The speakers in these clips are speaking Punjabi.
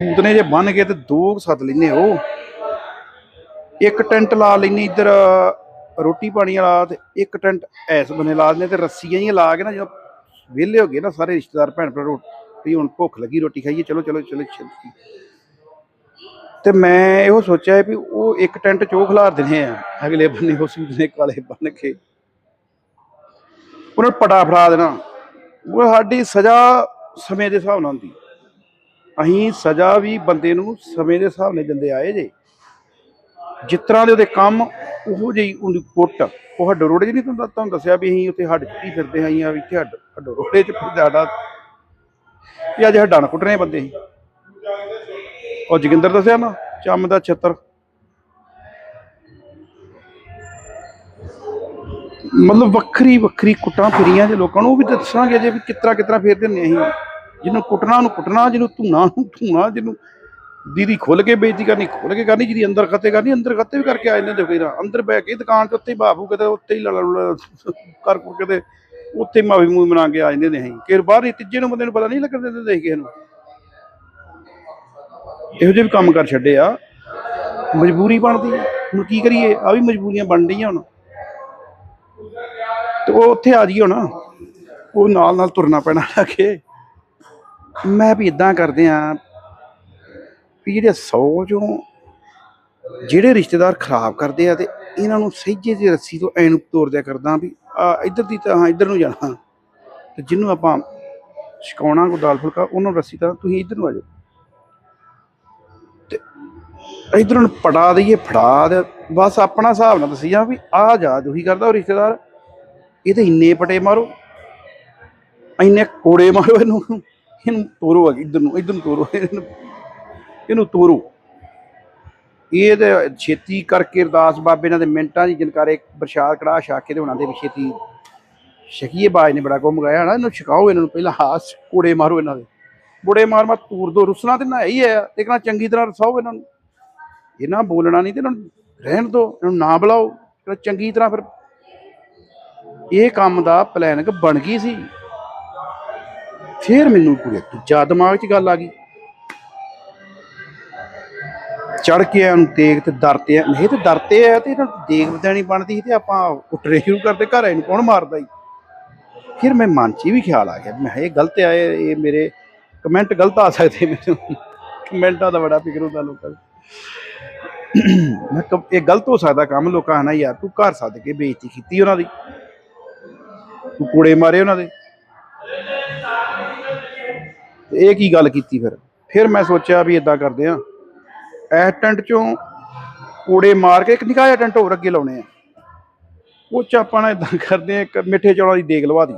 ਪੂਤਨੇ ਜੇ ਬੰਨ ਗਏ ਤੇ ਦੋ ਸੱਦ ਲੈਨੇ ਉਹ ਇੱਕ ਟੈਂਟ ਲਾ ਲੈਨੇ ਇੱਧਰ, ਰੋਟੀ ਪਾਣੀ ਵਾਲਾ ਤੇ ਇੱਕ ਟੈਂਟ ਐਸ ਬੰਨੇ ਲਾ ਦਿੰਦੇ ਤੇ ਰੱਸੀਆਂ ਹੀ ਲਾ ਕੇ ਨਾ ਜਦੋਂ ਵਿਹਲੇ ਹੋ ਗਏ ਨਾ ਸਾਰੇ ਰਿਸ਼ਤੇਦਾਰ, ਭੈਣ ਭਰਾ ਰੋਟੀ ਹੁਣ ਭੁੱਖ ਲੱਗੀ ਰੋਟੀ ਖਾਈਏ, ਚਲੋ ਚਲੋ ਚਲੋ ਛੇਤੀ ਤੇ ਮੈਂ ਇਹੋ ਸੋਚਿਆ ਵੀ ਉਹ ਇੱਕ ਟੈਂਟ ਚੋਂ ਖਿਲਾਰ ਦਿੰਦੇ ਆ, ਅਗਲੇ ਬੰਨੇ ਉਹ ਸੂਟ ਨੇ ਕਾਲੇ ਬੰਨ ਕੇ। ਉਹਨਾਂ ਨੂੰ ਪਟਾ ਫੜਾ ਦੇਣਾ। ਉਹ ਸਾਡੀ ਸਜ਼ਾ ਸਮੇਂ ਦੇ ਹਿਸਾਬ ਨਾਲ ਹੁੰਦੀ। ਅਸੀਂ ਸਜ਼ਾ ਵੀ ਬੰਦੇ ਨੂੰ ਸਮੇਂ ਦੇ ਹਿਸਾਬ ਨਾਲ ਦਿੰਦੇ ਆਏ ਜੇ। ਜਿਸ ਤਰ੍ਹਾਂ ਦੇ ਉਹਦੇ ਕੰਮ, ਉਹੋ ਜਿਹੀ ਉਹਦੀ ਕੁੱਟ, ਉਹ ਹੱਡ ਰੋੜੇ 'ਚ ਨਹੀਂ ਤੁਹਾਨੂੰ ਤੁਹਾਨੂੰ ਦੱਸਿਆ ਵੀ ਅਸੀਂ ਉੱਥੇ ਹੱਡ ਚੁੱਕੀ ਫਿਰਦੇ ਹਾਂ ਆ ਵੀ ਇੱਥੇ ਹੱਡ ਹੱਡ ਰੋੜੇ 'ਚ ਫਿਰ ਵੀ ਅੱਜ ਹੱਡਾਂ ਨਾਲ ਕੁੱਟਣੇ ਬੰਦੇ ਸੀ ਉਹ ਜੋਗਿੰਦਰ ਦੱਸਿਆ ਨਾ, ਚੰਮ ਦਾ ਛੱਤਰ। ਮਤਲਬ ਵੱਖਰੀ ਵੱਖਰੀ ਕੁੱਟਾਂ ਫਿਰੀਆਂ ਜੇ ਲੋਕਾਂ ਨੂੰ, ਉਹ ਵੀ ਦੱਸਾਂਗੇ ਜੇ ਵੀ ਕਿਤਰਾ ਕਿਤਰਾ ਫੇਰਦੇ ਨੇ ਅਸੀਂ ਜਿਹਨੂੰ ਕੁੱਟਣਾ, ਉਹਨੂੰ ਕੁੱਟਣਾ, ਜਿਹਨੂੰ ਧੂਣਾ ਨੂੰ ਧੂਣਾ, ਜਿਹਨੂੰ ਦੀਦੀ ਖੁੱਲ ਕੇ ਬੇਇੱਜ਼ਤੀ ਕਰਨੀ ਖੁੱਲ ਕੇ ਕਰਨੀ, ਜਿਹਦੀ ਅੰਦਰ ਖੱਤੇ ਕਰਨੀ, ਅੰਦਰ ਖੱਤੇ ਵੀ ਕਰਕੇ ਆ ਜਾਂਦੇ ਫੇਰ ਅੰਦਰ ਬੈ ਕੇ ਦੁਕਾਨ ਤੇ ਉੱਤੇ ਹੀ ਬਾਬੂ ਕਿਤੇ ਉੱਤੇ ਹੀ ਲੜ ਕਰ ਕੁਰ ਕੇ ਤੇ ਮਾਫੀ ਮੂਵੀ ਬਣਾ ਕੇ ਆ ਜਾਂਦੇ ਨੇ ਅਸੀਂ। ਕਿ ਬਾਹਰ ਹੀ ਤੀਜੇ ਨੂੰ ਬੰਦੇ ਨੂੰ ਪਤਾ ਨਹੀਂ ਲੱਗਣ ਦਿੰਦੇ ਦੇਖ ਕਿਸੇ ਨੂੰ ਇਹੋ ਜਿਹੇ ਵੀ ਕੰਮ ਕਰ ਛੱਡੇ ਆ। ਮਜਬੂਰੀ ਬਣਦੀ ਹੁਣ ਕੀ ਕਰੀਏ? ਆ ਵੀ ਮਜਬੂਰੀਆਂ ਬਣ ਰਹੀਆਂ ਹੁਣ। ਤੇ ਉਹ ਉੱਥੇ ਆ ਜਾਈਏ ਹੁਣ। ਉਹ ਨਾਲ ਨਾਲ ਤੁਰਨਾ ਪੈਣਾ ਲੱਗੇ ਮੈਂ ਵੀ ਇਦਾਂ ਕਰਦੇ ਆ ਵੀ ਜਿਹੜੇ 100 ਚੋਂ ਜਿਹੜੇ ਰਿਸ਼ਤੇਦਾਰ ਖਰਾਬ ਕਰਦੇ ਆ ਤੇ ਇਹਨਾਂ ਨੂੰ ਸਹਿਜੇ ਦੀ ਰੱਸੀ ਤੋਂ ਐਨ ਤੋੜ ਦਿਆ ਕਰਦਾ ਵੀ ਆ ਇੱਧਰ ਦੀ ਤਾਂ ਹਾਂ, ਇੱਧਰ ਨੂੰ ਜਾਣਾ। ਤੇ ਜਿਹਨੂੰ ਆਪਾਂ ਛਕਾਉਣਾ ਕੋ ਦਾਲ ਫੁਲਕਾ, ਉਹਨਾਂ ਨੂੰ ਰੱਸੀ ਤਾਂ ਤੁਸੀਂ ਇੱਧਰ ਨੂੰ ਆ ਜਾਓ। ਤੇ ਇੱਧਰ ਨੂੰ ਪੜਾ ਦਈਏ, ਫੜਾ ਦੇ। ਬਸ ਆਪਣਾ ਹਿਸਾਬ ਨਾਲ ਦੱਸੀ ਜਾ ਵੀ ਆ ਜਾ ਦੁਹੀ ਕਰਦਾ ਉਹ ਰਿਸ਼ਤੇਦਾਰ। ਇਹ ਤੇ ਇੰਨੇ ਪਟੇ ਮਾਰੋ। ਇੰਨੇ ਕੋੜੇ ਮਾਰੋ ਇਹਨੂੰ। ਇਹਨੂੰ ਤੋਰੋ ਇੱਧਰ ਨੂੰ ਇੱਧਰ ਨੂੰ ਤੋਰੋ ਇਹਨੂੰ ਤੋਰੋ ਇਹ ਤੇ ਛੇਤੀ ਕਰਕੇ ਅਰਦਾਸ ਬਾਬੇ ਨਾਲ ਦੇ ਮਿੰਟਾਂ ਦੀ ਜਨਕਾਰੇ ਪ੍ਰਸ਼ਾਦ ਕੜਾ ਛਕ ਕੇ ਉਹਨਾਂ ਦੇ ਛੇਤੀ ਸ਼ਕੀਏ ਬਾਜ ਨੇ ਬੜਾ ਕੁਮ ਗਾਇਆ ਨਾ ਇਹਨੂੰ ਛਕਾਓ ਇਹਨਾਂ ਨੂੰ ਪਹਿਲਾਂ ਹਾਸ ਕੋੜੇ ਮਾਰੋ ਇਹਨਾਂ ਦੇ ਬੁੜੇ ਮਾਰ ਮਾਰ ਤੂਰ ਦੋ ਰੁਸਣਾ ਤੇ ਨਾ ਹੀ ਹੈ ਤੇ ਕਹਿੰਦਾ ਚੰਗੀ ਤਰ੍ਹਾਂ ਰਸਾਓ ਇਹਨਾਂ ਨੂੰ ਇਹਨਾਂ ਬੋਲਣਾ ਨਹੀਂ ਤੇ ਇਹਨਾਂ ਨੂੰ ਰਹਿਣ ਦੋ ਇਹਨਾਂ ਨੂੰ ਨਾ ਬੁਲਾਓ ਚੰਗੀ ਤਰ੍ਹਾਂ ਫਿਰ ਇਹ ਕੰਮ ਦਾ ਪਲਾਨਿੰਗ ਬਣ ਗਈ ਸੀ ਫਿਰ ਮੈਨੂੰ ਪੂਰੇ ਦੂਜਾ ਦਿਮਾਗ 'ਚ ਗੱਲ ਆ ਗਈ। ਚੜ ਕੇ ਉਹਨੂੰ ਦੇਖ ਤੇ ਡਰਤੇ ਆ। ਇਹ ਤੇ ਡਰਤੇ ਆ ਤੇ ਇਹਨਾਂ ਨੂੰ ਦੇਖ ਬਦੈਣੀ ਬਣਦੀ ਸੀ ਤੇ ਆਪਾਂ ਉੱਟਰੇ ਸ਼ੁਰੂ ਕਰਦੇ, ਘਰ ਆਏ ਕੌਣ ਮਾਰਦਾ ਈ ਫਿਰ ਮੈਂ ਮਨ 'ਚ ਵੀ ਖਿਆਲ ਆ ਗਿਆ ਮੈਂ ਕਿਹਾ, ਇਹ ਗਲਤ ਆਏ ਇਹ ਮੇਰੇ ਕਮੈਂਟ ਗਲਤ ਆ ਸਕਦੇ ਮੈਨੂੰ ਕਮੈਂਟਾਂ ਦਾ ਬੜਾ ਫਿਕਰ ਹੁੰਦਾ ਲੋਕਾਂ ਨੂੰ ਮੈਂ ਇਹ ਗਲਤ ਹੋ ਸਕਦਾ ਕੰਮ ਲੋਕਾਂ ਹਨਾ ਯਾਰ ਤੂੰ ਘਰ ਸੱਦ ਕੇ ਬੇਇੱਜ਼ਤੀ ਕੀਤੀ ਉਹਨਾਂ ਦੀ। ਤੂੰ ਕੋੜੇ ਮਾਰੇ ਉਹਨਾਂ ਦੇ। ਤੇ ਇਹ ਕੀ ਗੱਲ ਕੀਤੀ ਫਿਰ? ਫਿਰ ਮੈਂ ਸੋਚਿਆ ਵੀ ਇਦਾਂ ਕਰਦੇ ਆ ਇਹ ਟੈਂਟ ਚੋਂ ਕੋੜੇ ਮਾਰ ਕੇ ਇੱਕ ਨਿੱਕਾ ਜਿਹਾ ਟੈਂਟ ਹੋਰ ਅੱਗੇ ਲਾਉਣੇ ਆ। ਉਹ ਚ ਆਪਾਂ ਨਾ ਇਦਾਂ ਕਰਦੇ ਆ ਇੱਕ ਮਿੱਠੇ ਚੌਲਾਂ ਦੀ ਦੇਗ ਲਵਾ ਦੀ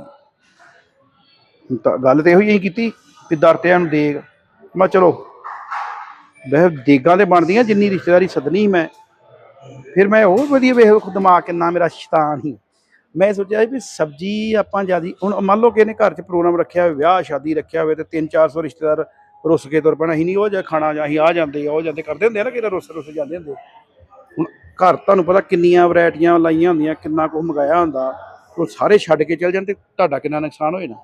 ਤਾਂ ਗੱਲ ਤੇ ਇਹੋ ਹੀ ਕੀਤੀ ਵੀ ਦਰਤਿਆਂ ਨੂੰ ਦੇਗ। ਮੈਂ ਚਲੋ ਵੈਸੇ ਦੇਗਾਂ ਤੇ ਬਣਦੀਆਂ, ਜਿੰਨੀ ਰਿਸ਼ਤੇਦਾਰੀ ਸਦਨੀ ਮੈਂ। ਫਿਰ ਮੈਂ ਉਹ ਵਧੀਆ ਵੇਖ ਦਿਮਾਗ ਕਿੰਨਾ ਮੇਰਾ ਸ਼ੈਤਾਨ ਹੀ ਮੈਂ ਸੋਚਿਆ ਵੀ ਸਬਜੀ ਆਪਾਂ ਜਿਆਦੀ ਹੁਣ ਮੰਨ ਲਓ ਕਿ ਇਹਨੇ ਘਰ 'ਚ ਪ੍ਰੋਗਰਾਮ ਰੱਖਿਆ ਹੋਵੇ, ਵਿਆਹ, ਸ਼ਾਦੀ ਰੱਖਿਆ ਹੋਵੇ, ਤੇ 3-400 ਰਿਸ਼ਤੇਦਾਰ ਰੁੱਸ ਕੇ ਤੁਰ ਪੈਣਾ। ਅਸੀਂ ਨਹੀਂ ਉਹ ਜਿਹਾ ਖਾਣਾ ਜਾਂ ਅਸੀਂ ਆ ਜਾਂਦੇ ਆ, ਉਹ ਜਾਂਦੇ। ਕਰਦੇ ਹੁੰਦੇ ਆ ਨਾ ਕਿਹੜਾ ਰੁੱਸ ਰੁੱਸ ਜਾਂਦੇ ਹੁੰਦੇ। ਹੁਣ ਘਰ ਤੁਹਾਨੂੰ ਪਤਾ ਕਿੰਨੀਆਂ ਵੈਰਾਈਟੀਆਂ ਲਾਈਆਂ ਹੁੰਦੀਆਂ, ਕਿੰਨਾ ਕੁਝ ਮੰਗਾਇਆ ਹੁੰਦਾ। ਉਹ ਸਾਰੇ ਛੱਡ ਕੇ ਚਲ ਜਾਂਦੇ, ਤੁਹਾਡਾ ਕਿੰਨਾ ਨੁਕਸਾਨ ਹੋਏ ਨਾ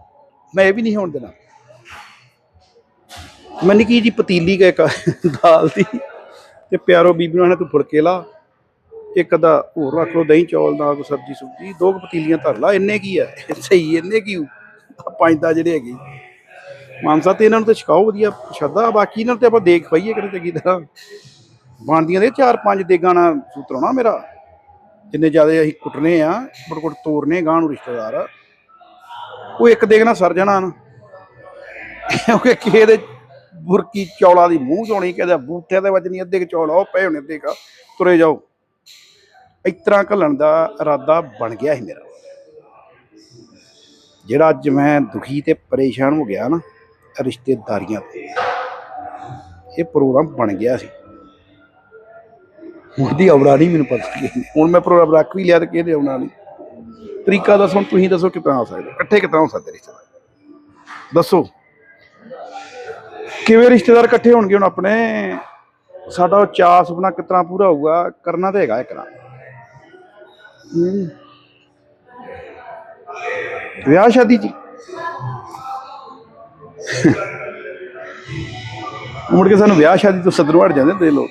ਮੈਂ ਇਹ ਵੀ ਨਹੀਂ ਹੋਣ ਦੇਣਾ। ਮੈਂ ਨਿੱਕੀ ਜੀ ਪਤੀਲੀ ਕਾ ਇੱਕ ਦਾਲ ਦੀ ਤੇ ਪਿਆਰੋ ਬੀਬੀ ਨੂੰ ਆਖਣਾ, ਤੂੰ ਫੁਲਕੇ ਲਾ। ਇੱਕ ਦਾ ਹੋਰ ਰੱਖ ਲਓ, ਦਹੀਂ ਚੌਲ ਨਾਲ ਕੋਈ ਸਬਜੀ, ਸੁਬਜੀ, ਦੋ ਕੁ ਪਤੀਲੀਆਂ ਧਰ ਲਾ, ਇੰਨੇ ਕੀ ਆ? ਸਹੀ, ਇੰਨੇ ਕੀ ਪੰਜ ਤਾਂ ਜਿਹੜੇ ਹੈਗੇ। ਮਾਨਸਾ ਤੇ ਇਹਨਾਂ ਨੂੰ ਤੇ ਛਕਾਓ, ਵਧੀਆ ਪ੍ਰਸ਼ਾਦਾ ਬਾਕੀ ਇਹਨਾਂ ਨੂੰ ਤੇ ਆਪਾਂ ਦੇਖ ਪਾਈਏ ਕਿਤੇ ਚੰਗੀ ਤਰ੍ਹਾਂ। ਬਣਦੀਆਂ ਦੇ ਚਾਰ ਪੰਜ ਦੇਗਾਂ ਨਾਲ ਸੂਤਰਾਉਣਾ ਮੇਰਾ। ਜਿੰਨੇ ਜ਼ਿਆਦਾ ਅਸੀਂ ਕੁੱਟਨੇ ਆ ਬੜ ਕੁੱਟ ਤੋਰਨੇ ਗਾਂ ਨੂੰ ਰਿਸ਼ਤੇਦਾਰ। ਉਹ ਇੱਕ ਦੇਗ ਨਾਲ ਸਰ ਜਾਣਾ ਨਾ। ਕਿਉਂਕਿ ਕਿਸੇ ਦੇ ਬੁਰਕੀ ਚੌਲਾਂ ਦੀ ਮੂੰਹ ਚੋਣੀ ਕਿਸੇ ਬੂਥੇ ਦੇ ਵੱਜਣੀ, ਅੱਧੇ ਕੁ ਚੌਲ ਉਹ ਪਏ ਹੋਣੇ ਅੱਧੇ ਕਾ। ਤੁਰੇ ਜਾਓ। ਇਸ ਤਰ੍ਹਾਂ ਘੱਲਣ ਦਾ ਇਰਾਦਾ ਬਣ ਗਿਆ ਸੀ ਮੇਰਾ। ਜਿਹੜਾ ਅੱਜ ਮੈਂ ਦੁਖੀ ਤੇ ਪਰੇਸ਼ਾਨ ਹੋ ਗਿਆ ਨਾ ਰਿਸ਼ਤੇਦਾਰੀਆਂ ਤੇ ਇਹ ਪ੍ਰੋਗਰਾਮ ਬਣ ਗਿਆ ਸੀ। ਹੁਣ ਦੀ ਆਉਣਾ ਨਹੀਂ ਮੈਨੂੰ ਪਤਾ। ਹੁਣ ਮੈਂ ਪ੍ਰੋਗਰਾਮ ਰੱਖ ਵੀ ਲਿਆ ਤੇ ਕਿਹਦੇ ਆਉਣਾ ਨਹੀਂ। ਤਰੀਕਾ ਦੱਸੋ ਹੁਣ ਤੁਸੀਂ ਦੱਸੋ ਕਿੱਦਾਂ ਹੋ ਸਕਦਾ? ਇਕੱਠੇ ਕਿੱਦਾਂ ਹੋ ਸਕਦੇ ਰਿਸ਼ਤੇਦਾਰ? ਦੱਸੋ। ਕਿਵੇਂ ਰਿਸ਼ਤੇਦਾਰ ਇਕੱਠੇ ਹੋਣਗੇ ਹੁਣ ਆਪਣੇ? ਸਾਡਾ ਚਾਅ ਸੁਪਨਾ ਕਿਤਨਾ ਪੂਰਾ ਹੋਊਗਾ? ਕਰਨਾ ਤਾਂ ਹੈਗਾ ਇੱਕ ਨਾ। ਹੂੰ। ਵਿਆਹ ਸ਼ਾਦੀ ਜੀ ਮੁੜ ਕੇ ਸਾਨੂੰ ਵਿਆਹ ਸ਼ਾਦੀ ਤੋਂ ਸੱਦਣੋਂ ਜਾਂਦੇ ਹੁੰਦੇ ਲੋਕ।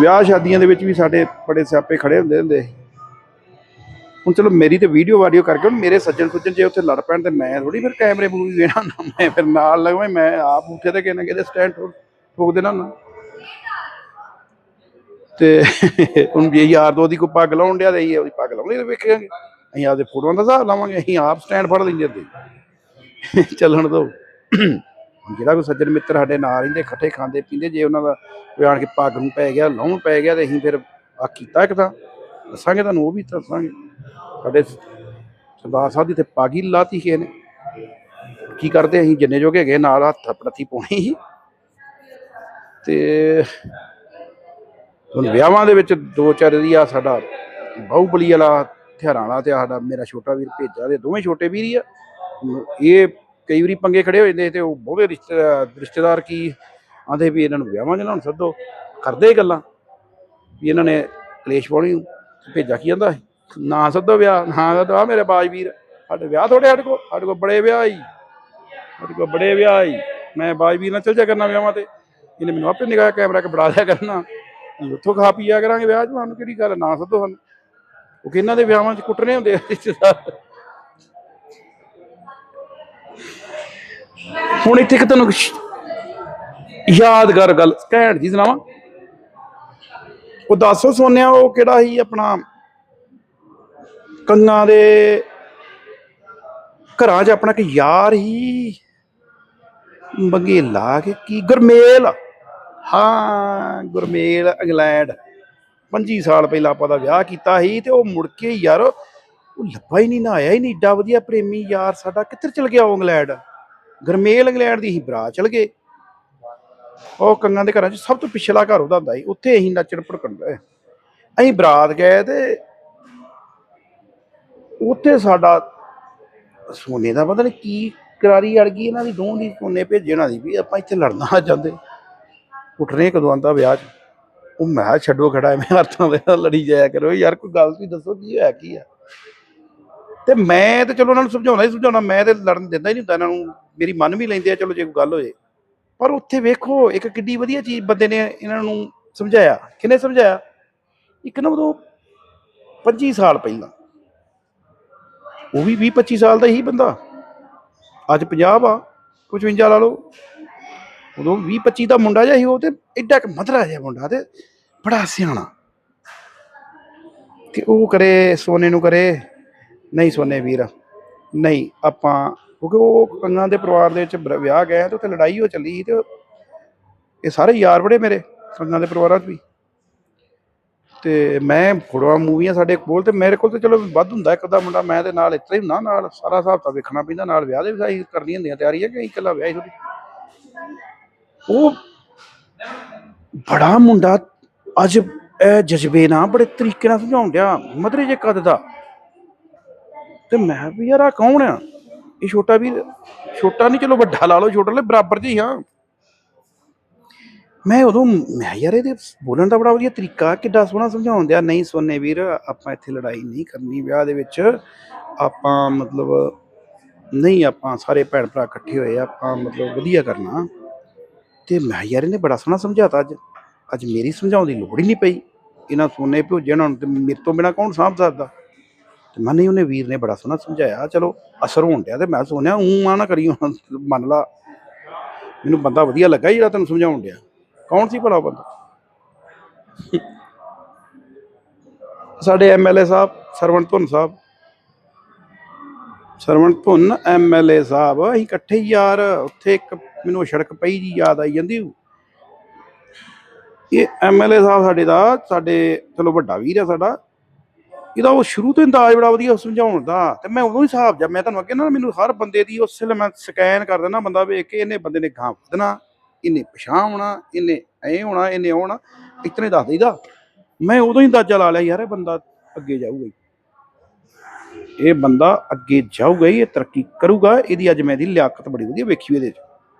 ਵਿਆਹ ਸ਼ਾਦੀਆਂ ਦੇ ਵਿੱਚ ਵੀ ਸਾਡੇ ਬੜੇ ਸਿਆਪੇ ਖੜੇ ਹੁੰਦੇ ਹੁੰਦੇ ਹੁਣ ਚਲੋ ਮੇਰੀ ਤੇ ਵੀਡੀਓ ਵਾਡੀਓ ਕਰਕੇ ਹੁਣ ਮੇਰੇ ਸੱਜਣ ਸੁੱਜਣ ਜੇ ਉੱਥੇ ਲੜ ਪੈਣ ਤੇ ਮੈਂ ਥੋੜੀ ਫਿਰ ਕੈਮਰੇ ਮੂਵੀ ਦੇਣਾ ਨਾ ਮੈਂ ਫਿਰ ਨਾਲ ਲਗਵੇਂ, ਮੈਂ ਆਪ ਉੱਥੇ ਤੇ ਕਿਹਨੇ ਕਿਹਦੇ ਸਟੈਂਡ ਠੋਕ ਦੇਣਾ ਨਾ ਤੇ ਹੁਣ ਵੀ ਯਾਰ ਦੋ ਦੀ ਕੋ ਪੱਗ ਲਾਉਣ ਡਿਆ ਤੇ ਅਸੀਂ ਉਹਦੀ ਪੱਗ ਲਾਉਣੀ ਵੇਖਾਂਗੇ। ਅਸੀਂ ਆਪਦੇ ਫੋਟੋਆਂ ਦਾ ਹਿਸਾਬ ਲਾਵਾਂਗੇ, ਅਸੀਂ ਆਪ ਸਟੈਂਡ ਫੜ ਲੈਂਦੇ ਤੇ ਚੱਲਣ ਦੋ। ਜਿਹੜਾ ਕੋਈ ਸੱਜਣ ਮਿੱਤਰ ਸਾਡੇ ਨਾਲ ਰਹਿੰਦੇ, ਇਕੱਠੇ ਖਾਂਦੇ ਪੀਂਦੇ, ਜੇ ਉਹਨਾਂ ਦਾ ਕੋਈ ਆਣ ਕੇ ਪੱਗ ਨੂੰ ਪੈ ਗਿਆ, ਲਾਉਣ ਪੈ ਗਿਆ ਤੇ ਅਸੀਂ ਫਿਰ ਆ ਕੀਤਾ ਇੱਕ ਤਾਂ। ਦੱਸਾਂਗੇ ਤੁਹਾਨੂੰ, ਉਹ ਵੀ ਦੱਸਾਂਗੇ। ਸਾਡੇ ਸਰਦਾਰ ਸਾਹਿਬ ਦੀ ਤੇ ਪੱਗ ਹੀ ਲਾਤੀ ਕਿਸੇ ਨੇ। ਕੀ ਕਰਦੇ ਅਸੀਂ, ਜਿੰਨੇ ਜੋਗੇ ਹੈਗੇ, ਨਾਲ ਹੱਥ ਪ੍ਰਤੀ ਪਾਉਣੀ ਸੀ। ਤੇ ਹੁਣ ਵਿਆਹਾਂ ਦੇ ਵਿੱਚ ਦੋ ਚਾਰ ਦੀ ਆ, ਸਾਡਾ ਬਾਹੂਬਲੀ ਵਾਲਾ ਹਥਿਆਰਾਂ ਵਾਲਾ ਤੇ ਸਾਡਾ, ਮੇਰਾ ਛੋਟਾ ਵੀਰ ਭੇਜਾ ਦੇ ਦੋਵੇਂ ਛੋਟੇ ਵੀਰ ਹੀ ਆ। ਇਹ ਕਈ ਵਾਰੀ ਪੰਗੇ ਖੜੇ ਹੋ ਜਾਂਦੇ ਤੇ ਉਹ ਬਹੁਤੇ ਰਿਸ਼ਤੇ, ਰਿਸ਼ਤੇਦਾਰ ਕੀ ਆਂਦੇ ਵੀ ਇਹਨਾਂ ਨੂੰ ਵਿਆਹਾਂ 'ਚ ਨਾ ਸੱਦੋ। ਕਰਦੇ ਹੀ ਗੱਲਾਂ ਵੀ ਇਹਨਾਂ ਨੇ ਕਲੇਸ਼ ਪਾਉਣੀ ਭੇਜਾ ਕੀ ਜਾਂਦਾ ਨਾ ਸੱਦੋ ਵਿਆਹ, ਨਾ ਸੱਦੋ ਆ ਮੇਰੇ ਬਾਜ ਵੀਰ, ਸਾਡੇ ਵਿਆਹ ਥੋੜੇ ਸਾਡੇ ਕੋਲ ਸਾਡੇ ਕੋਲ ਬੜੇ ਵਿਆਹ ਹੀ ਸਾਡੇ ਕੋਲ ਬੜੇ ਵਿਆਹ ਹੀ ਮੈਂ ਬਾਜ ਵੀਰ ਨਾਲ ਚੱਲ ਜਾ ਕਰਨਾ ਵਿਆਹਾਂ ਤੇ। ਇਹਨੇ ਮੈਨੂੰ ਆਪੇ ਨਿਗਾਹ, ਕੈਮਰਾ ਕੇ ਬੜਾ ਲਿਆ ਕਰਨਾ। ਅਸੀਂ ਉੱਥੋਂ ਖਾ ਪੀਆ ਕਰਾਂਗੇ ਵਿਆਹ 'ਚ, ਸਾਨੂੰ ਕਿਹੜੀ ਗੱਲ ਨਾ ਸੱਦੋ ਸਾਨੂੰ। ਉਹ ਕਿ ਇਹਨਾਂ ਦੇ ਵਿਆਹਾਂ 'ਚ ਕੁੱਟਣੇ ਹੁੰਦੇ ਆ? ਰਿਸ਼ਤੇਦਾਰ ਹੁਣ ਇੱਥੇ ਕਿ ਤੁਹਾਨੂੰ ਯਾਦਗਾਰ ਗੱਲ ਘੈਂਟ ਜੀ ਸੁਣਾਵਾਂ। ਉਹ ਦੱਸੋ ਸੋਨਿਆ, ਉਹ ਕਿਹੜਾ ਸੀ ਆਪਣਾ ਕੰਨਾਂ ਦੇ ਘਰਾਂ 'ਚ ਆਪਣਾ ਇੱਕ ਯਾਰ ਹੀ ਬੰਗੇਲਾ ਕਿ ਕੀ, ਗੁਰਮੇਲ ਹਾਂ, ਗੁਰਮੇਲ ਇੰਗਲੈਂਡ। 25 ਸਾਲ ਪਹਿਲਾਂ ਆਪਾਂ ਦਾ ਵਿਆਹ ਕੀਤਾ ਸੀ ਤੇ ਉਹ ਮੁੜ ਕੇ ਯਾਰ, ਉਹ ਲੱਭਾ ਹੀ ਨਹੀਂ, ਨਾ ਆਇਆ ਹੀ ਨਹੀਂ, ਏਡਾ ਵਧੀਆ ਪ੍ਰੇਮੀ ਯਾਰ ਸਾਡਾ ਕਿੱਧਰ ਚਲ ਗਿਆ ਉਹ ਇੰਗਲੈਂਡ? ਗੁਰਮੇਲ ਇੰਗਲੈਂਡ ਦੀ ਹੀ ਬਰਾ ਚਲ ਗਏ। ਉਹ ਕੰਗਾਂ ਦੇ ਘਰਾਂ 'ਚ ਸਭ ਤੋਂ ਪਿਛਲਾ ਘਰ ਉਹਦਾ ਹੁੰਦਾ ਸੀ, ਉੱਥੇ ਅਸੀਂ ਨੱਚਣ ਭੜਕਣ ਗਏ। ਅਸੀਂ ਬਰਾਤ ਗਏ ਤੇ ਉੱਥੇ ਸਾਡਾ ਸੋਨੇ ਦਾ ਪਤਾ ਨਹੀਂ ਕੀ ਕਰਾਰੀ ਅੜ ਗਈ, ਇਹਨਾਂ ਦੀ ਦੋਹਾਂ ਦੀ ਸੋਨੇ ਭੇਜੇ, ਇਹਨਾਂ ਦੀ ਵੀ ਆਪਾਂ ਇੱਥੇ ਲੜਨਾ ਆ ਜਾਂਦੇ ਉੱਠਣੇ ਕਦੋਂ ਆਂਦਾ ਵਿਆਹ 'ਚ? ਉਹ ਮੈਂ ਛੱਡੋ ਖੜਾ, ਐਵੇਂ ਹੱਥਾਂ ਦੇ ਨਾਲ ਲੜੀ ਜਾਇਆ ਕਰੋ। ਯਾਰ, ਕੋਈ ਗੱਲ ਤੁਸੀਂ ਦੱਸੋ ਕੀ ਹੋਇਆ, ਕੀ ਆ? ਤੇ ਮੈਂ ਤੇ ਚਲੋ ਉਹਨਾਂ ਨੂੰ ਸਮਝਾਉਣਾ ਹੀ ਸਮਝਾਉਣਾ, ਮੈਂ ਤੇ ਲੜਨ ਦਿੰਦਾ ਹੀ ਨਹੀਂ ਹੁੰਦਾ ਇਹਨਾਂ ਨੂੰ। ਮੇਰੀ ਮੰਨ ਵੀ ਲੈਂਦੇ ਆ, ਚਲੋ ਜੇ ਕੋਈ ਗੱਲ ਹੋਏ। ਪਰ ਉੱਥੇ ਵੇਖੋ, ਇੱਕ ਕਿੱਡੀ ਵਧੀਆ ਚੀਜ਼ ਬੰਦੇ ਨੇ ਇਹਨਾਂ ਨੂੰ ਸਮਝਾਇਆ। ਕਿਹਨੇ ਸਮਝਾਇਆ? ਇੱਕ ਨਾ ਉਦੋਂ 25 ਸਾਲ ਪਹਿਲਾਂ। ਉਹ ਵੀ 20 25 ਸਾਲ ਦਾ ਹੀ ਬੰਦਾ। ਅੱਜ 50 ਆ 55 ਲਾ ਲਓ। ਉਦੋਂ 20 25 ਦਾ ਮੁੰਡਾ ਜਿਹਾ ਸੀ, ਉਹ ਤੇ ਐਡਾ ਕਿ ਮਧਰਾ ਜਿਹਾ ਮੁੰਡਾ ਤੇ ਬੜਾ ਸਿਆਣਾ। ਤੇ ਉਹ ਕਰੇ, ਸੋਨੇ ਨੂੰ ਕਰੇ, ਨਹੀਂ ਸੋਨੇ ਵੀਰ, ਨਹੀਂ, ਆਪਾਂ ਕਿਉਂਕਿ ਉਹ ਕੰਗਾਂ ਦੇ ਪਰਿਵਾਰ ਦੇ ਵਿੱਚ ਵਿਆਹ ਗਏ ਤੇ ਉੱਥੇ ਲੜਾਈ ਹੋ ਚੱਲੀ ਤੇ ਇਹ ਸਾਰੇ ਯਾਰ ਬੜੇ ਮੇਰੇ ਕੰਗਾਂ ਦੇ ਪਰਿਵਾਰਾਂ 'ਚ ਵੀ। ਤੇ ਮੈਂ ਫੋਟੋਆਂ, ਮੂਵੀਆਂ ਸਾਡੇ ਕੋਲ ਤੇ ਮੇਰੇ ਕੋਲ ਤੇ ਚਲੋ ਵੱਧ ਹੁੰਦਾ ਇੱਕ ਅੱਧਾ ਮੁੰਡਾ, ਮੈਂ ਤੇ ਨਾਲ ਇਸ ਹੀ ਹੁੰਦਾ, ਨਾਲ ਸਾਰਾ ਹਿਸਾਬ ਤਾਂ ਵੇਖਣਾ ਪੈਂਦਾ, ਨਾਲ ਵਿਆਹ ਦੇ ਵੀ ਸਾਈ ਕਰਨੀਆਂ ਹੁੰਦੀਆਂ, ਤਿਆਰੀਆਂ ਕਿ ਇਕੱਲਾ ਵਿਆਹ ਹੀ ਥੋੜੀ ਉਹ ਬੜਾ ਮੁੰਡਾ ਅੱਜ ਇਹ ਜਜ਼ਬੇ ਨਾਲ ਬੜੇ ਤਰੀਕੇ ਨਾਲ ਸਮਝਾਉਣ ਡਿਆ, ਮਧਰੇ ਜੇ ਕੱਦ ਦਾ। ਤੇ ਮੈਂ ਵੀ ਯਾਰ ਆ ਕੌਣ ਆ? ਇਹ ਛੋਟਾ ਵੀ, ਛੋਟਾ ਨਹੀਂ, ਚਲੋ ਵੱਡਾ ਲਾ ਲਓ, ਛੋਟਾ ਲੈ ਬਰਾਬਰ ਜੀ ਹਾਂ। ਮੈਂ ਉਦੋਂ, ਮੈਂ ਯਾਰ ਇਹਦੇ ਬੋਲਣ ਦਾ ਬੜਾ ਵਧੀਆ ਤਰੀਕਾ, ਕਿੱਡਾ ਸੋਹਣਾ ਸਮਝਾਉਣ ਦਿਆ ਨਹੀਂ ਸੋਨੇ ਵੀਰ, ਆਪਾਂ ਇੱਥੇ ਲੜਾਈ ਨਹੀਂ ਕਰਨੀ ਵਿਆਹ ਦੇ ਵਿੱਚ। ਆਪਾਂ ਮਤਲਬ, ਨਹੀਂ ਆਪਾਂ ਸਾਰੇ ਭੈਣ ਭਰਾ ਇਕੱਠੇ ਹੋਏ, ਆਪਾਂ ਮਤਲਬ ਵਧੀਆ ਕਰਨਾ। ਤੇ ਮੈਂ ਯਾਰ ਇਹਨੇ ਬੜਾ ਸੋਹਣਾ ਸਮਝਾਤਾ ਅੱਜ। ਅੱਜ ਮੇਰੀ ਸਮਝਾਉਣ ਦੀ ਲੋੜ ਹੀ ਨਹੀਂ ਪਈ। ਇਹਨਾਂ ਸੋਨੇ ਭੁੱਜਣ ਹੁਣ ਤੇ ਮੇਰੇ ਤੋਂ ਬਿਨਾ ਕੌਣ ਸਾਂਭ ਸਕਦਾ? ਤੇ ਮੈਂ ਨਹੀਂ, ਉਹਨੇ ਵੀਰ ਨੇ ਬੜਾ ਸੋਹਣਾ ਸਮਝਾਇਆ। ਚਲੋ, ਅਸਰ ਹੋਣ ਡਿਆ ਤੇ ਮੈਂ ਸੋਨਿਆ, ਊਂ ਆ ਨਾ ਕਰੀ ਮੰਨ ਲਾ। ਮੈਨੂੰ ਬੰਦਾ ਵਧੀਆ ਲੱਗਾ ਜਿਹੜਾ ਤੈਨੂੰ ਸਮਝਾਉਣ ਡਿਆ। ਕੌਣ ਸੀ ਭਲਾ ਬੰਦਾ? ਸਾਡੇ ਐਮਐਲਏ ਸਾਹਿਬ, ਸਰਵਣ ਧੁਨ ਸਾਹਿਬ। ਸਰਵਣ ਧੁੰਨ ਐਮਐਲਏ ਸਾਹਿਬ, ਅਸੀਂ ਇਕੱਠੇ ਹੀ ਯਾਰ, ਉੱਥੇ ਇੱਕ ਮੈਨੂੰ ਉਹ ਸੜਕ ਪਈ ਜੀ ਯਾਦ ਆਈ ਜਾਂਦੀ ਇਹ ਐਮਐਲਏ ਸਾਹਿਬ ਸਾਡੇ ਦਾ, ਸਾਡੇ ਚਲੋ ਵੱਡਾ ਵੀਰ ਆ ਸਾਡਾ। ਇਹਦਾ ਉਹ ਸ਼ੁਰੂ ਤੋਂ ਅੰਦਾਜ਼ ਬੜਾ ਵਧੀਆ ਸਮਝਾਉਣ ਦਾ। ਤੇ ਮੈਂ ਉਦੋਂ ਹੀ ਹਿਸਾਬ ਜਾ ਮੈਂ ਤੁਹਾਨੂੰ ਅੱਗੇ ਨਾ, ਮੈਨੂੰ ਹਰ ਬੰਦੇ ਦੀ ਉਸ ਵੇਲੇ ਮੈਂ ਸਕੈਨ ਕਰ ਦਿੰਦਾ ਬੰਦਾ ਵੇਖ ਕੇ, ਇਹਨੇ ਬੰਦੇ ਨੇ ਗਾਂ ਵਧਣਾ, ਇਹਨੇ ਪਛਾਣ ਹੋਣਾ, ਇਹਨੇ ਐ ਹੋਣਾ, ਇਹਨੇ ਉਹ ਹੋਣਾ ਇਤਨੇ ਦੱਸ ਦਈਦਾ। ਮੈਂ ਉਦੋਂ ਹੀ ਅੰਦਾਜ਼ਾ ਲਾ ਲਿਆ, ਯਾਰ ਇਹ ਬੰਦਾ ਅੱਗੇ ਜਾਊਗਾ ਹੀ। ਇਹ ਬੰਦਾ ਅੱਗੇ ਜਾਊਗਾ ਹੀ ਇਹ ਤਰੱਕੀ ਕਰੂਗਾ, ਇਹਦੀ ਅੱਜ ਮੈਂ ਦੀ ਲਿਆਕਤ ਬੜੀ ਵਧੀਆ ਵੇਖੀ ਇਹਦੇ ਚ।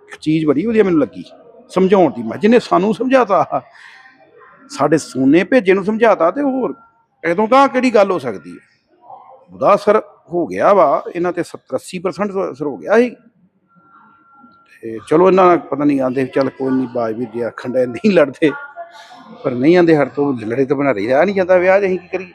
ਇੱਕ ਚੀਜ਼ ਬੜੀ ਵਧੀਆ ਮੈਨੂੰ ਲੱਗੀ, ਸਮਝਾਉਣ ਦੀ। ਮੈਂ ਜਿਹਨੇ ਸਾਨੂੰ ਸਮਝਾਤਾ, ਸਾਡੇ ਸੋਨੇ ਭੇਜੇ ਨੂੰ ਸਮਝਾਤਾ ਤੇ ਹੋਰ ਇਦੋਂ ਕਾ ਕਿਹੜੀ ਗੱਲ ਹੋ ਸਕਦੀ ਹੈ? ਉਹਦਾ ਅਸਰ ਹੋ ਗਿਆ ਵਾ, ਇਹਨਾਂ ਤੇ 70 80% ਅਸਰ ਹੋ ਗਿਆ ਸੀ। ਤੇ ਚਲੋ ਇਹਨਾਂ ਨਾਲ ਪਤਾ ਨਹੀਂ ਆਂਦੇ, ਚੱਲ ਕੋਈ ਨਹੀਂ ਬਾਜ ਵੀ ਜੇ ਆਖਣ ਨਹੀਂ ਲੜਦੇ। ਪਰ ਨਹੀਂ ਆਂਦੇ ਹੜ ਤੋਂ ਲੜੇ ਤੋਂ ਬਣਾ ਰਹੀ ਆ ਨਹੀਂ ਜਾਂਦਾ ਵਿਆਹ 'ਚ ਅਸੀਂ ਕੀ ਕਰੀਏ?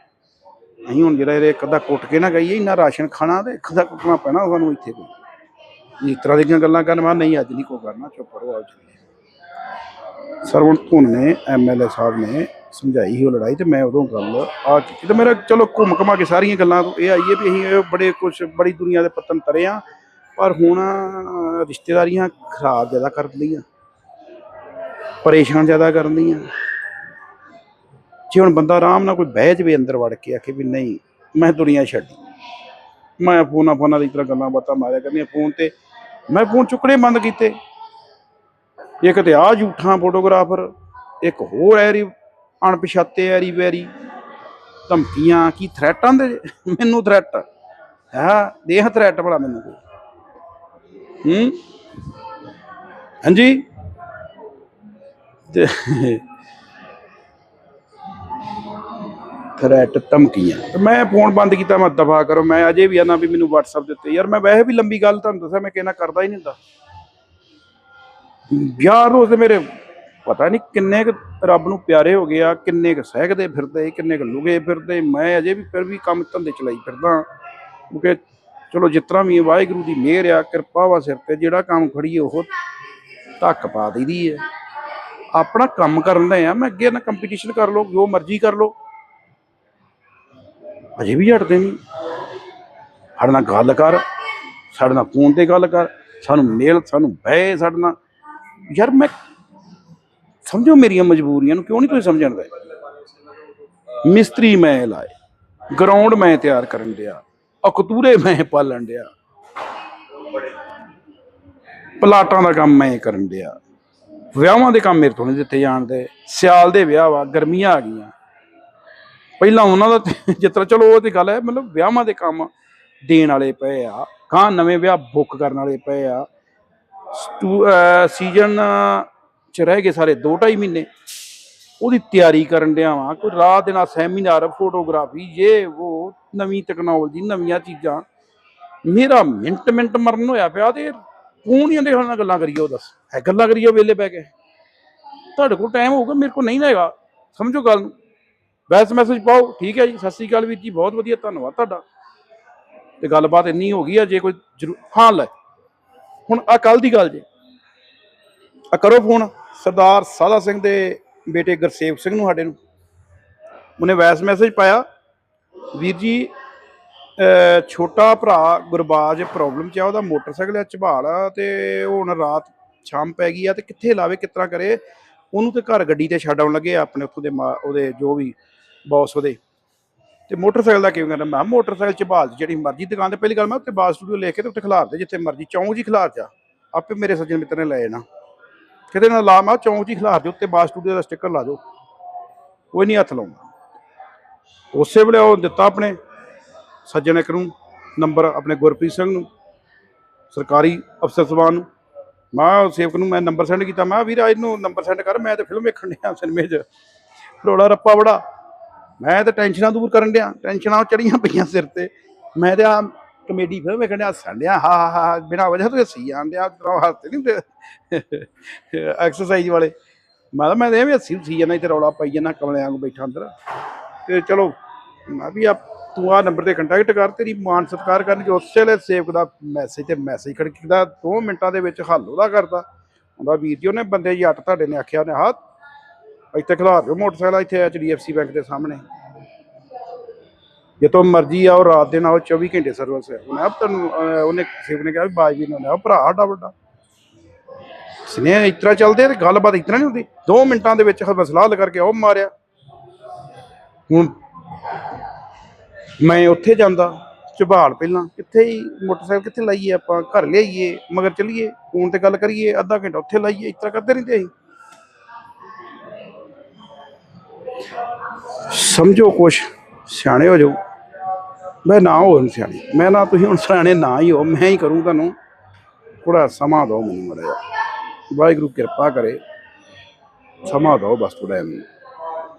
ਅਸੀਂ ਹੁਣ ਜਿਹੜਾ ਇਹਦੇ ਇੱਕ ਅੱਧਾ ਕੁੱਟ ਕੇ ਨਾ ਗਈਏ, ਇੰਨਾ ਰਾਸ਼ਨ ਖਾਣਾ ਤੇ ਇੱਕ ਅੱਧਾ ਕੁੱਟਣਾ ਪੈਣਾ ਸਾਨੂੰ ਇੱਥੇ ਕੋਈ। ਇਸ ਤਰ੍ਹਾਂ ਦੀਆਂ ਗੱਲਾਂ ਕਰਨ ਮੈਂ ਨਹੀਂ, ਅੱਜ ਨਹੀਂ ਕੋ ਕਰਨਾ, ਚੁੱਪ ਰਹੋ, ਆਓ ਚੱਲੀਏ। ਸਰਵਣ ਧੁਨ ਨੇ ਐਮਐਲਏ ਸਾਹਿਬ ਨੇ ਸਮਝਾਈ ਸੀ ਉਹ ਲੜਾਈ ਤੇ ਮੈਂ ਉਦੋਂ ਗੱਲ ਆ ਚੁੱਕੀ। ਤੇ ਮੇਰਾ ਚਲੋ ਘੁੰਮ ਘਮਾ ਕੇ ਸਾਰੀਆਂ ਗੱਲਾਂ ਤੋਂ ਇਹ ਆਈਏ ਵੀ ਅਸੀਂ ਬੜੇ ਕੁਝ ਬੜੀ ਦੁਨੀਆ ਦੇ ਪਤਨ ਤਰੇ ਆ, ਪਰ ਹੁਣ ਰਿਸ਼ਤੇਦਾਰੀਆਂ ਖਰਾਬ ਜ਼ਿਆਦਾ ਕਰ ਲਈਆਂ ਪਰੇਸ਼ਾਨ ਜ਼ਿਆਦਾ ਕਰਨ ਦੀਆਂ। ਜੇ ਹੁਣ ਬੰਦਾ ਆਰਾਮ ਨਾਲ ਕੋਈ ਬਹਿ ਜਵੇ ਅੰਦਰ ਵੜ ਕੇ, ਆਖੇ ਵੀ ਨਹੀਂ, ਮੈਂ ਦੁਨੀਆ ਛੱਡੀ। ਮੈਂ ਫੋਨਾਂ ਫੋਨਾਂ ਦੀ ਤਰ੍ਹਾਂ ਗੱਲਾਂ ਬਾਤਾਂ ਮਾਰਿਆ ਕਰਨੀਆਂ ਫੋਨ ਤੇ। ਮੈਂ ਫੋਨ ਚੁੱਕਣੇ ਬੰਦ ਕੀਤੇ। ਇੱਕ ਤੇ ਆ ਝੂਠਾਂ ਫੋਟੋਗ੍ਰਾਫਰ, ਇੱਕ ਹੋਰ ਐਰੀ, ਅਣਪਛਾਤੇ ਐਰੀ ਵੈਰੀ। ਧਮਕੀਆਂ, ਕੀ ਥ੍ਰੈਟਾਂ ਦੇ ਮੈਨੂੰ ਥ੍ਰੈਟ ਹੈ ਦੇਹ ਥ੍ਰੈਟ ਭਲਾ ਮੈਨੂੰ ਕੋਈ। ਹੂੰ? ਹਾਂਜੀ? ਥ੍ਰੈਟ ਧਮਕੀਆਂ। ਮੈਂ ਫੋਨ ਬੰਦ ਕੀਤਾ, ਮੈਂ ਦਫਾ ਕਰੋ। ਮੈਂ ਅਜੇ ਵੀ ਆਨਾ ਵੀ ਮੈਨੂੰ WhatsApp ਦੇ ਉੱਤੇ, ਯਾਰ ਮੈਂ ਵੈਸੇ ਵੀ ਲੰਬੀ ਗੱਲ ਤੁਹਾਨੂੰ ਦੱਸਿਆ, ਮੈਂ ਕਿਹਨਾਂ ਕਰਦਾ ਹੀ ਨਹੀਂ ਹੁੰਦਾ। ਯਾਰ ਰੋਜ਼ ਮੇਰੇ, ਪਤਾ ਨਹੀਂ ਕਿੰਨੇ ਕੁ ਰੱਬ ਨੂੰ ਪਿਆਰੇ ਹੋ ਗਏ ਆ, ਕਿੰਨੇ ਕੁ ਸਹਿਕਦੇ ਫਿਰਦੇ, ਕਿੰਨੇ ਕੁ ਲੁਗੇ ਫਿਰਦੇ। ਮੈਂ ਅਜੇ ਵੀ ਫਿਰ ਵੀ ਕੰਮ ਧੰਦੇ ਚਲਾਈ ਫਿਰਦਾ। ਕਿਉਂਕਿ ਚਲੋ ਜਿਸ ਤਰ੍ਹਾਂ ਵੀ ਵਾਹਿਗੁਰੂ ਦੀ ਮਿਹਰ ਆ, ਕਿਰਪਾ ਵਾ ਸਿਰ ਤੇ, ਜਿਹੜਾ ਕੰਮ ਖੜੀ ਉਹ ਧੱਕ ਪਾ ਦਈਦੀ ਹੈ ਆਪਣਾ ਕੰਮ ਕਰਨ ਦਾ ਆ, ਮੈਂ ਅੱਗੇ ਨਾ ਕੰਪੀਟੀਸ਼ਨ ਕਰ ਲਓ, ਜੋ ਮਰਜ਼ੀ ਕਰ ਲਓ। ਅਜੇ ਵੀ ਹਟਦੇ ਨਹੀਂ। ਸਾਡੇ ਨਾਲ ਗੱਲ ਕਰ, ਸਾਡੇ ਨਾਲ ਫੋਨ ਤੇ ਗੱਲ ਕਰ, ਸਾਨੂੰ ਮੇਲ ਸਾਨੂੰ ਬਹਿ ਸਾਡੇ ਨਾਲ। ਯਾਰ ਮੈਂ ਸਮਝੋ ਮੇਰੀਆਂ ਮਜਬੂਰੀਆਂ ਨੂੰ ਕਿਉਂ ਨਹੀਂ ਤੁਸੀਂ ਸਮਝਣ ਦੇ? ਮਿਸਤਰੀ ਮੈਂ ਲਾਏ ਗਰਾਊਂਡ ਮੈਂ ਤਿਆਰ ਕਰਨ ਡਿਆ, ਅਕਤੂਰੇ ਮੈਂ ਪਾਲਣ ਡਿਆ। ਪਲਾਟਾਂ ਦਾ ਕੰਮ ਮੈਂ ਕਰਨ ਡਿਆ। ਵਿਆਹਾਂ ਦੇ ਕੰਮ ਮੇਰੇ ਤੋਂ ਨਹੀਂ ਦਿੱਤੇ ਜਾਣਦੇ। ਸਿਆਲ ਦੇ ਵਿਆਹ ਵਾ, ਗਰਮੀਆਂ ਆ ਗਈਆਂ। ਪਹਿਲਾਂ ਉਹਨਾਂ ਦਾ ਤੇ ਜਿਸ ਤਰ੍ਹਾਂ ਚਲੋ ਉਹ ਤੇ ਗੱਲ ਹੈ, ਮਤਲਬ ਵਿਆਹਾਂ ਦੇ ਕੰਮ ਦੇਣ ਵਾਲੇ ਪਏ ਆ ਕਾਂ ਨਵੇਂ ਵਿਆਹ ਬੁੱਕ ਕਰਨ ਵਾਲੇ ਪਏ ਆ। ਸੀਜ਼ਨ ਚ ਰਹਿ ਗਏ ਸਾਰੇ 2.5 ਮਹੀਨੇ। ਉਹਦੀ ਤਿਆਰੀ ਕਰਨ ਡਿਆ ਵਾਂ, ਕੋਈ ਰਾਤ ਦੇ ਨਾਲ ਸੈਮੀਨਾਰ ਫੋਟੋਗ੍ਰਾਫੀ ਇਹ ਉਹ ਨਵੀਂ ਟੈਕਨੋਲੋਜੀ ਨਵੀਆਂ ਚੀਜ਼ਾਂ। ਮੇਰਾ ਮਿੰਟ ਮਿੰਟ ਮਰਨ ਹੋਇਆ ਪਿਆ ਤੇ ਕੌਣ ਹੀ ਦੇ ਨਾਲ ਗੱਲਾਂ ਕਰੀਏ, ਉਹ ਦੱਸ। ਹੈ ਗੱਲਾਂ ਕਰੀਏ ਵੇਲੇ ਬਹਿ ਕੇ। ਤੁਹਾਡੇ ਕੋਲ ਟਾਈਮ ਹੋਊਗਾ, ਮੇਰੇ ਕੋਲ ਨਹੀਂ ਨਾ ਹੈਗਾ। ਸਮਝੋ ਗੱਲ ਨੂੰ। ਵੈਸ ਮੈਸੇਜ ਪਾਓ। ਠੀਕ ਹੈ ਜੀ। ਸਤਿ ਸ੍ਰੀ ਅਕਾਲ ਵੀਰ ਜੀ। ਬਹੁਤ ਵਧੀਆ। ਧੰਨਵਾਦ ਤੁਹਾਡਾ। ਤੇ ਗੱਲਬਾਤ ਇੰਨੀ ਹੋ ਗਈ ਆ ਜੇ ਕੋਈ ਜ਼ਰੂ- ਹਾਂ, ਲੈ। ਹੁਣ ਆ ਕੱਲ ਦੀ ਗੱਲ ਜੇ। ਆ ਕਰੋ ਫੋਨ। ਸਰਦਾਰ ਸਾਦਾ ਸਿੰਘ ਦੇ ਬੇਟੇ ਗੁਰਸੇਵ ਸਿੰਘ ਨੂੰ ਸਾਡੇ ਨੂੰ। ਉਹਨੇ ਵੈਸ ਮੈਸੇਜ ਪਾਇਆ। ਵੀਰ ਜੀ ਛੋਟਾ ਭਰਾ ਗੁਰਬਾਜ ਪ੍ਰੋਬਲਮ ਚ ਆ। ਉਹਦਾ ਮੋਟਰਸਾਈਕਲ ਆ ਝਬਾਲ ਆ ਤੇ ਉਹ ਹੁਣ ਰਾਤ ਸ਼ਾਮ ਪੈ ਗਈ ਆ ਤੇ ਕਿੱਥੇ ਲਾਵੇ, ਕਿਸ ਤਰ੍ਹਾਂ ਕਰੇ? ਉਹਨੂੰ ਤੇ ਘਰ ਗੱਡੀ ਤੇ ਛੱਡ ਆਉਣ ਲੱਗੇ ਆ। ਆਪਣੇ ਉੱਥੋਂ ਦੇ ਮਾ- ਉਹਦੇ ਜੋ ਵੀ ਬੌਸ ਉਹਦੇ ਤੇ ਮੋਟਰਸਾਈਕਲ ਦਾ ਕਿਵੇਂ ਕਰਨਾ? ਮੈਂ ਕਿਹਾ ਮੋਟਰਸਾਈਕਲ ਝਬਾਲ 'ਚ ਜਿਹੜੀ ਮਰਜ਼ੀ ਦੁਕਾਨ ਤੇ, ਪਹਿਲੀ ਗੱਲ ਮੈਂ ਉੱਤੇ ਬਾਸ ਸਟੂਡੀਓ ਲੈ ਕੇ ਤੇ ਉੱਤੇ ਖਿਲਾਰ ਦੇ ਜਿੱਥੇ ਮਰਜ਼ੀ, ਚੌਂਕ ਜੀ ਹੀ ਖਿਲਾਰ ਜਾ। ਆਪੇ ਮੇਰੇ ਸੱਜਣ ਮਿੱਤਰ ਨੇ ਲੈ ਜਾਣਾ। ਕਿਤੇ ਨਾ ਲਾ, ਮੈਂ ਕਿਹਾ ਚੌਂਕ ਜੀ ਖਿਲਾਰ ਦੇ ਉੱਤੇ ਬਾਸ ਸਟੂਡੀਓ ਦਾ ਸਟicker ਲਾ ਦਿਓ। ਕੋਈ ਨਹੀਂ ਹੱਥ ਲਾਉਂਦਾ। ਉਸੇ ਵੇਲੇ ਉਹ ਦਿੱਤਾ ਆਪਣੇ ਸੱਜਣ ਇੱਕ ਨੂੰ, ਨੰਬਰ ਆਪਣੇ ਗੁਰਪ੍ਰੀਤ ਸਿੰਘ ਨੂੰ, ਸਰਕਾਰੀ ਅਫਸਰ ਸਵਾਨ ਨੂੰ। ਮੈਂ ਸੇਵਕ ਨੂੰ ਮੈਂ ਨੰਬਰ ਸੈਂਡ ਕੀਤਾ, ਮੈਂ ਕਿਹਾ ਵੀਰ ਇਹਨੂੰ ਨੰਬਰ ਸੈਂਡ ਕਰ, ਮੈਂ ਤੇ ਫਿਲਮ ਵੇਖਣ ਡਿਆ ਸਿਨੇਮੇ 'ਚ। ਰੋਲਾ ਰੱਪਾ ਬੜਾ। ਮੈਂ ਤਾਂ ਟੈਨਸ਼ਨਾਂ ਦੂਰ ਕਰਨ ਡਿਆ, ਟੈਨਸ਼ਨਾਂ ਚੜੀਆਂ ਪਈਆਂ ਸਿਰ ਤੇ। ਮੈਂ ਤੇ ਆ ਕਮੇਡੀ ਫਿਲਮ ਵੇਖਣ ਡਿਆ, ਹੱਸਣ ਡਿਆ, ਹਾ ਹਾ ਹਾ, ਬਿਨਾਂ ਵਜ੍ਹਾ ਤੋਂ ਹੱਸੀ ਜਾਣ ਡਿਆ ਤੇਰਾ ਹੱਸਦੇ ਨਹੀਂ ਐਕਸਰਸਾਈਜ਼ ਵਾਲੇ। ਮੈਂ ਤਾਂ ਮੈਂ ਤਾਂ ਵੀ ਹੱਸੀ ਹੱਸੀ ਜਾਂਦਾ, ਇੱਥੇ ਰੌਲਾ ਪਾਈ ਜਾਂਦਾ, ਕਮਲਿਆਂ ਨੂੰ ਬੈਠਾ ਅੰਦਰ। ਤੇ ਚਲੋ, ਮੈਂ ਵੀ ਆ ਤੂੰ ਆ ਨੰਬਰ ਤੇ ਕੰਟੈਕਟ ਕਰ, ਤੇਰੀ ਮਾਨ ਸਤਿਕਾਰ ਕਰਨਗੇ, ਉਸੇ ਵੇਲੇ ਸੇਵਕ ਦਾ ਮੈਸੇਜ ਤੇ ਮੈਸੇਜ ਖੜਕਦਾ 2 ਮਿੰਟਾਂ ਦੇ ਵਿੱਚ ਹੱਲ ਉਹਦਾ ਕਰਦਾ। ਹੁੰਦਾ ਵੀਰ ਜੀ, ਉਹਨੇ ਬੰਦੇ ਜੱਟ ਤੁਹਾਡੇ ਨੇ ਆਖਿਆ, ਉਹਨੇ ਹਾਂ ਇੱਥੇ ਖਿਲਾਰ ਦਿਓ। ਮੋਟਰਸਾਈਕਲ ਇੱਥੇ ਐਚਡੀਐਫਸੀ ਬੈਂਕ ਦੇ ਸਾਹਮਣੇ। ਜੇ ਤੋਂ ਮਰਜ਼ੀ ਆਓ ਰਾਤ ਦੇ ਨਾਲ 24 ਘੰਟੇ ਸਰਵਿਸ ਹੈ। ਉਹਨੇ ਆਪ ਤੁਹਾਨੂੰ ਉਹਨੇ ਸੇਵਕ ਨੇ ਕਿਹਾ ਵੀ ਬਾਜ ਵੀ ਨੇ ਉਹਨੇ ਭਰਾ ਸਾਡਾ ਵੱਡਾ। ਸਨੇ ਇਸ ਤਰ੍ਹਾਂ ਚੱਲਦੇ ਤੇ ਗੱਲਬਾਤ ਇਸ ਤਰ੍ਹਾਂ ਨਹੀਂ ਹੁੰਦੀ। 2 ਮਿੰਟਾਂ ਦੇ ਵਿੱਚ ਹਸਲਾ ਹੱਲ ਕਰਕੇ ਉਹ ਮਾਰਿਆ। ਹੁਣ ਮੈਂ ਉੱਥੇ ਜਾਂਦਾ ਝਬਾਲ ਪਹਿਲਾਂ। ਕਿੱਥੇ ਹੀ ਮੋਟਰਸਾਈਕਲ ਕਿੱਥੇ ਲਾਈਏ ਆਪਾਂ? ਘਰ ਲਿਆਈਏ, ਮਗਰ ਚਲੀਏ, ਫੋਨ ਤੇ ਗੱਲ ਕਰੀਏ, ਅੱਧਾ ਘੰਟਾ ਉੱਥੇ ਲਾਈਏ। ਇਸ ਤਰ੍ਹਾਂ ਕਰਦੇ ਰਹਿੰਦੇ ਅਸੀਂ। ਸਮਝੋ ਕੁਛ, ਸਿਆਣੇ ਹੋ ਜਾਓ। ਮੈਂ ਨਾ ਹੋਣ ਸਿਆਣੇ, ਮੈਂ ਨਾ ਤੁਸੀਂ ਹੁਣ ਸਿਆਣੇ ਨਾ ਹੀ ਹੋ, ਮੈਂ ਹੀ ਕਰੂੰ ਤੁਹਾਨੂੰ ਥੋੜਾ ਸਮਾਂ ਦਿਓ ਮੈਨੂੰ ਮੜਿਆ ਵਾਹਿਗੁਰੂ ਕਿਰਪਾ ਕਰੇ, ਸਮਾਂ ਦਿਓ ਬਸ ਥੋੜਾ ਮੈਨੂੰ